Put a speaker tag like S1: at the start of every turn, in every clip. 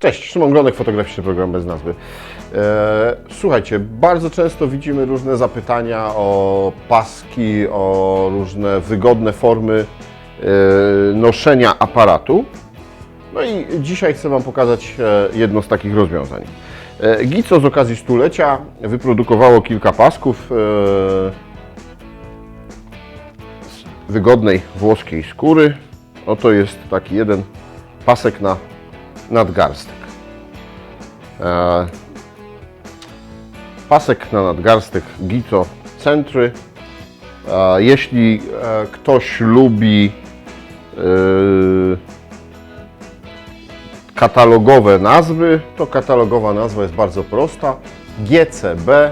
S1: Cześć, Szymon Glonek, fotograficzny program bez nazwy. E, słuchajcie, bardzo często widzimy różne zapytania o paski, o różne wygodne formy e, noszenia aparatu. No i dzisiaj chcę Wam pokazać e, jedno z takich rozwiązań. E, Gico z okazji stulecia wyprodukowało kilka pasków e, z wygodnej włoskiej skóry. Oto jest taki jeden pasek na nadgarstek. E, pasek na nadgarstek Gico Centry. E, jeśli e, ktoś lubi katalogowe nazwy, to katalogowa nazwa jest bardzo prosta. GCB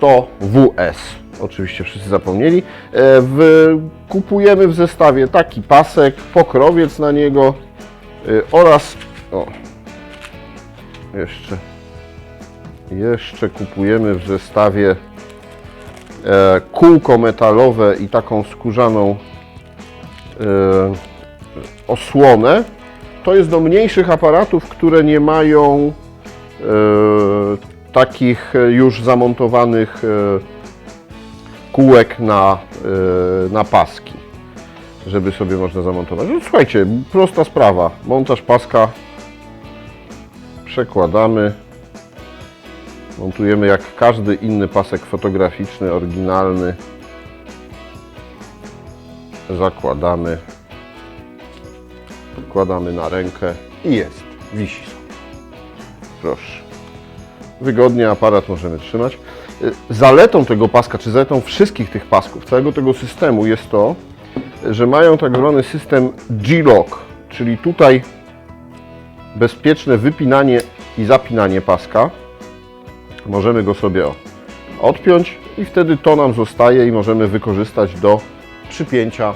S1: 100WS. Oczywiście wszyscy zapomnieli. W, kupujemy w zestawie taki pasek, pokrowiec na niego oraz o, jeszcze jeszcze kupujemy w zestawie e, kółko metalowe i taką skórzaną e, osłonę. To jest do mniejszych aparatów, które nie mają e, takich już zamontowanych e, kółek na, e, na paski, żeby sobie można zamontować. No, słuchajcie, prosta sprawa. Montaż paska przekładamy. Montujemy jak każdy inny pasek fotograficzny, oryginalny. Zakładamy. Wkładamy na rękę i jest. Wisi sobie. Proszę. Wygodnie aparat możemy trzymać. Y, Zaletą tego paska, czy zaletą wszystkich tych pasków, całego tego systemu jest to, że mają tak zwany system G-Lock, czyli tutaj bezpieczne wypinanie i zapinanie paska. Możemy go sobie odpiąć i wtedy to nam zostaje i możemy wykorzystać do przypięcia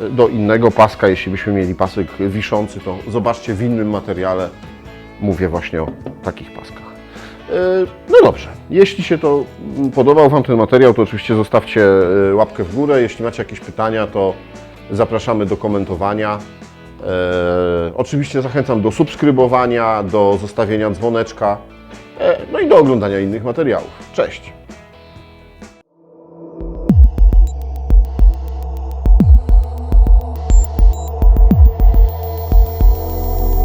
S1: e, do innego paska. Jeśli byśmy mieli pasek wiszący, to zobaczcie w innym materiale mówię właśnie o takich paskach. E, No dobrze, jeśli się to mm, podobał Wam ten materiał, to oczywiście zostawcie e, łapkę w górę. Jeśli macie jakieś pytania, to zapraszamy do komentowania. E, oczywiście zachęcam do subskrybowania, do zostawienia dzwoneczka, e, no i do oglądania innych materiałów. Cześć!